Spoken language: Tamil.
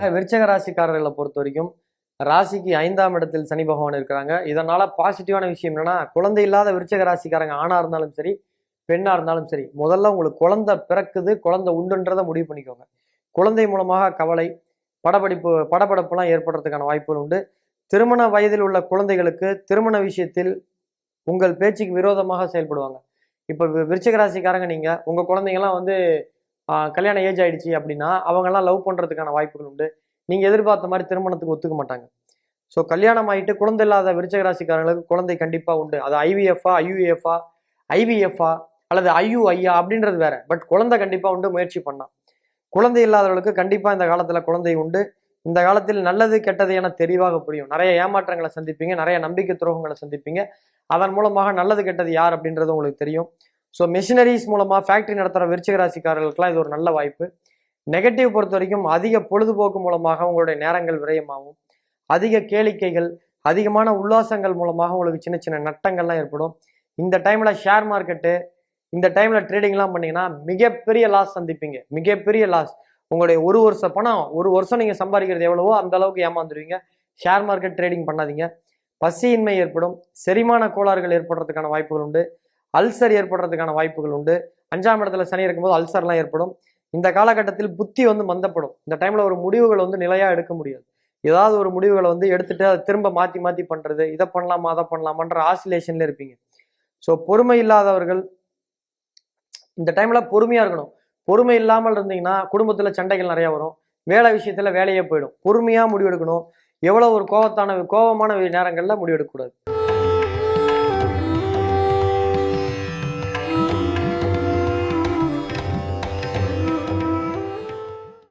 விருச்சக ராசிக்காரர்களை பொறுத்த வரைக்கும் ராசிக்கு ஐந்தாம் இடத்தில் சனி பகவான் இருக்கிறாங்க. இதனால பாசிட்டிவான விஷயம் என்னன்னா குழந்தை இல்லாத விருச்சக ராசிக்காரங்க ஆணா இருந்தாலும் சரி பெண்ணா இருந்தாலும் சரி முதல்ல உங்களுக்கு குழந்தை பிறக்குது குழந்தை உண்டுன்றதை முடிவு பண்ணிக்கோங்க. குழந்தை மூலமாக கவலை படப்படிப்பு படப்படப்புலாம் ஏற்படுறதுக்கான வாய்ப்புகள் உண்டு. திருமண வயதில் உள்ள குழந்தைகளுக்கு திருமண விஷயத்தில் உங்கள் பேச்சுக்கு விரோதமாக செயல்படுவாங்க. இப்போ வி- விருச்சிக ராசிக்காரங்க நீங்கள் உங்கள் குழந்தைங்கலாம் வந்து கல்யாணம் ஏஜ் ஆயிடுச்சு அப்படின்னா அவங்கெல்லாம் லவ் பண்ணுறதுக்கான வாய்ப்புகள் உண்டு. நீங்கள் எதிர்பார்த்த மாதிரி திருமணத்துக்கு ஒத்துக்க மாட்டாங்க. ஸோ கல்யாணம் ஆயிட்டு குழந்தை இல்லாத விருச்சகராசிக்காரங்களுக்கு குழந்தை கண்டிப்பாக உண்டு. அது ஐவிஎஃப்ஆ ஐயுஎஃப்ஆ ஐவிஎஃப்ஆ அல்லது ஐயு ஐயா அப்படின்றது வேற. பட் குழந்தை கண்டிப்பாக உண்டு முயற்சி பண்ணால் குழந்தை இல்லாதவர்களுக்கு கண்டிப்பாக இந்த காலத்தில் குழந்தை உண்டு. இந்த காலத்தில் நல்லது கெட்டது என தெளிவாக புரியும். நிறைய ஏமாற்றங்களை சந்திப்பீங்க நிறைய நம்பிக்கை துரோகங்களை சந்திப்பீங்க. அதன் மூலமாக நல்லது கெட்டது யார் அப்படின்றது உங்களுக்கு தெரியும். ஸோ மிஷினரிஸ் மூலமாக ஃபேக்ட்ரி நடத்துகிற விருச்சிக ராசிக்காரர்களுக்கெல்லாம் இது ஒரு நல்ல வாய்ப்பு. நெகட்டிவ் பொறுத்த வரைக்கும் அதிக பொழுதுபோக்கு மூலமாக உங்களுடைய நேரங்கள் விரயமாகும். அதிக கேளிக்கைகள் அதிகமான உல்லாசங்கள் மூலமாக உங்களுக்கு சின்ன சின்ன நட்டங்கள்லாம் ஏற்படும். இந்த டைமில் ஷேர் மார்க்கெட்டு இந்த டைமில் ட்ரேடிங்லாம் பண்ணிங்கன்னா மிகப்பெரிய லாஸ் சந்திப்பீங்க. மிகப்பெரிய லாஸ் உங்களுடைய ஒரு வருஷ பணம் ஒரு வருஷம் நீங்கள் சம்பாதிக்கிறது எவ்வளவோ அந்த அளவுக்கு ஏமாந்துருவீங்க. ஷேர் மார்க்கெட் ட்ரேடிங் பண்ணாதீங்க. பசியின்மை ஏற்படும். செரிமான கோளாறுகள் ஏற்படுறதுக்கான வாய்ப்புகள் உண்டு. அல்சர் ஏற்படுறதுக்கான வாய்ப்புகள் உண்டு. அஞ்சாம் இடத்துல சனி இருக்கும்போது அல்சர்லாம் ஏற்படும். இந்த காலகட்டத்தில் புத்தி வந்து மந்தப்படும். இந்த டைம்ல ஒரு முடிவுகள் வந்து நிலையா எடுக்க முடியாது. ஏதாவது ஒரு முடிவுகளை வந்து எடுத்துட்டு அதை திரும்ப மாத்தி மாத்தி பண்றது இதை பண்ணலாமா அதை பண்ணலாமான்ற ஆசிலேஷன்ல இருப்பீங்க. ஸோ பொறுமை இல்லாதவர்கள் இந்த டைம்ல பொறுமையா இருக்கணும். பொறுமை இல்லாமல் இருந்தீங்கன்னா குடும்பத்துல சண்டைகள் நிறைய வரும். வேலை விஷயத்துல வேலையே போயிடும். பொறுமையா முடிவெடுக்கணும். எவ்வளவு ஒரு கோவத்தான கோபமான நேரங்கள்ல முடிவெடுக்கக்கூடாது.